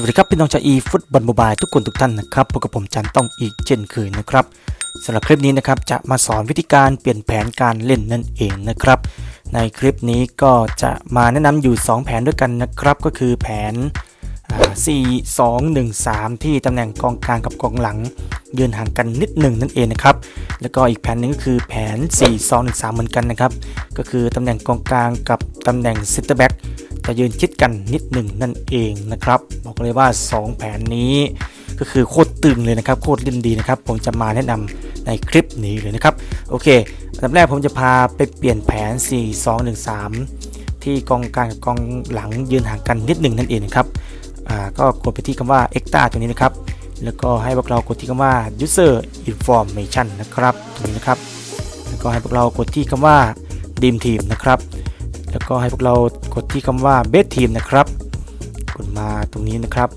วัสดีครับพี่น้องชาวอีฟุตบอลโมบายทุกคนทุกท่านนะครับพบกับผมจันต้องอีกเช่นเคยนะครับสำหรับคลิปนี้นะครับจะมาสอนวิธีการเปลี่ยนแผนการเล่นนั่นเองนะครับ ในคลิปนี้ก็จะมาแนะนำอยู่ 2 แผนด้วยกันนะครับ ก็คือแผน 4 2 1 3 ที่ตำแหน่งกองกลางกับกองหลัง ยืนห่างกันนิดหนึ่งนั่นเองนะครับแล้วก็อีกแผนหนึงก็คือแผน 4 2 1 3 เหมือนกันนะครับก็คือตำแหน่งกองกลางกับตำแหน่งซิตเตอร์แบ็ก จะยืนชิดกันนิดหนึ่งนั่นเองนะครับ บอกเลยว่า 2 แผนนี้ ก็คือโคตรตึงเลยนะครับ โคตรเล่นดีนะครับ ผมจะมาแนะนำในคลิปนี้เลยนะครับ โอเคอันดับแรกผมจะพาไปเปลี่ยนแผน 4 2 1 3 ที่กองกลางกับกองหลังยืนห่างกันนิดหนึ่งนั่นเองนะครับอ่าก็กดไปที่คำว่า extra ตรงนี้นะครับ แล้วก็ให้พวกเรากดที่คำว่า user information นะครับ ตรงนี้นะครับ แล้วก็ให้พวกเรากดที่คำว่า dream team นะครับ แล้วก็ให้พวกเรากดที่คำว่า best team นะครับ กดมาตรงนี้นะครับ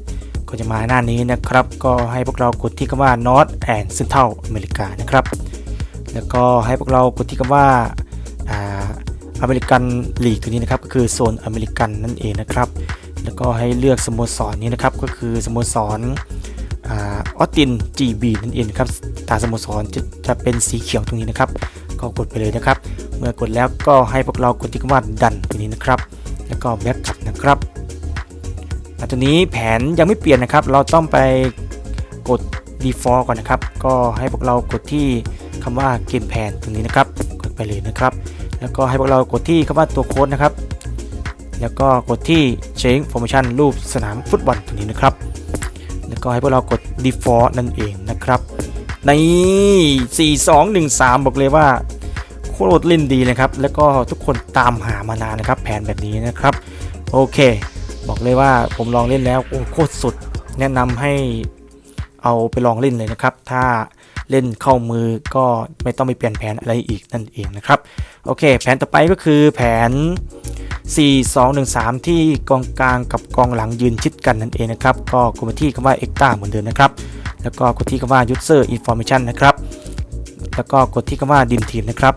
ก็จะมาหน้านี้นะครับ ก็ให้พวกเรากดที่คำว่า north and central อเมริกานะครับ แล้วก็ให้พวกเรากดที่คำว่าอ่าอเมริกันลีกตัวนี้นะครับก็คือโซนอเมริกันนั่นเองนะครับ แล้วก็ให้เลือกสโมสรนนี้นะครับก็คือสโมสรออสติน GB นั่นเองครับตาสโมสรจะจะเป็นสีเขียวตรงนี้นะครับ ก็กดไปเลยนะครับ เมื่อกดแล้วก็ให้พวกเรากดที่คำว่าดันตรงนี้นะครับ แล้วก็แบ็กกลับนะครับอตัวนี้แผนยังไม่เปลี่ยนนะครับ เราต้องไปกด default ก่อนนะครับ ก็ให้พวกเรากดที่คำว่าเกมแผนตรงนี้นะครับ กดไปเลยนะครับ แล้วก็ให้พวกเรากดที่คำว่าตัวโค้ดนะครับ แล้วก็กดที่ change formation รูปสนามฟุตบอลตรงนี้นะครับ แล้วก็ให้พวกเรากด default นั่นเองนะครับ น4 2 1 3 บอกเลยว่าโคตรเล่นดีเลยครับ แล้วก็ทุกคนตามหามานานนะครับ แผนแบบนี้นะครับ โอเค บอกเลยว่าผมลองเล่นแล้วโอ้โคตรสุด แนะนำให้เอาไปลองเล่นเลยนะครับ ถ้าเล่นเข้ามือก็ไม่ต้องไปเปลี่ยนแผนอะไรอีกนั่นเองนะครับ โอเค แผนต่อไปก็คือแผน 4 2 1 3 ที่กองกลางกับกองหลังยืนชิดกันนั่นเองนะครับ ก็กดมาที่คำว่า extra เหมือนเดิมนะครับ แล้วก็กดที่คำว่า user information นะครับ แล้วก็กดที่คำว่า dim team นะครับ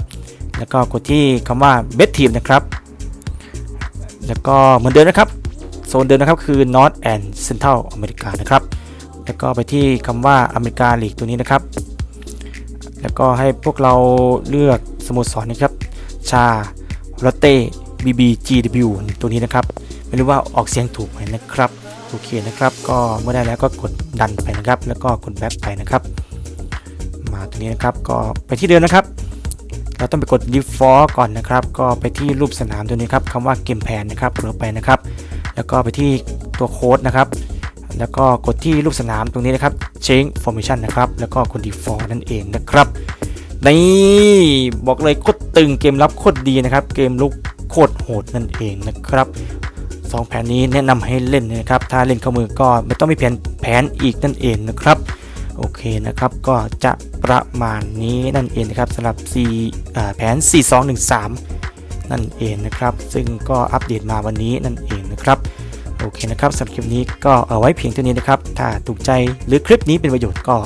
แล้วก็กดที่คำว่า best team นะครับ แล้วก็เหมือนเดิมนะครับ โซนเดิมนะครับคือ North and Central อเมริกานะครับ แล้วก็ไปที่คำว่าอเมริกาลีกตัวนี้นะครับ แล้วก็ให้พวกเราเลือกสโมสรนนะครับ ชาลอตเต้ BBGW ตัวนี้นะครับ ไม่รู้ว่าออกเสียงถูกไหมนะครับ โอเคนะครับ ก็เมื่อได้แล้วก็กดดันไปนะครับ แล้วก็กดแบ็คไปนะครับ มาตรงนี้นะครับ ก็ไปที่เดิมนะครับ เราต้องไปกด default ก่อนนะครับ ก็ไปที่รูปสนามตัวนี้ครับคำว่าเกมแพนนะครับเลือไปนะครับ แล้วก็ไปที่ตัวโค้ดนะครับ แล้วก็กดที่รูปสนามตรงนี้นะครับ change formation นะครับ แล้วก็กด default นั่นเองนะครับนี่บอกเลยโคตรตึงเกมรับโคตรดีนะครับ เกมลุก คตรโหดนั่นเองนะครับสองแผนนี้แนะนำให้เล่นนะครับ ถ้าเล่นเข้ามือก็ไม่ต้องมีแผนแผนอีกนั่นเองนะครับ โอเคนะครับ ก็จะประมาณนี้นั่นเองนะครับสำหรับ4แผน 4213 นั่นเองนะครับ ซึ่งก็อัปเดตมาวันนี้นั่นเองนะครับ โอเคนะครับสำหรับคลิปนี้ก็เอาไว้เพียงเท่านี้นะครับ ถ้าถูกใจหรือคลิปนี้เป็นประโยชน์ก็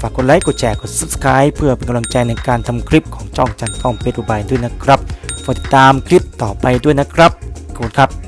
ฝากกดไลค์ กดแชร์ กด subscribe เพื่อเป็นกำลังใจในการทำคลิปของจ้องจันทร์ต้องเพชรอุบายด้วยนะครับ ฝากติดตามคลิปต่อไปด้วยนะครับขอบคุณครับ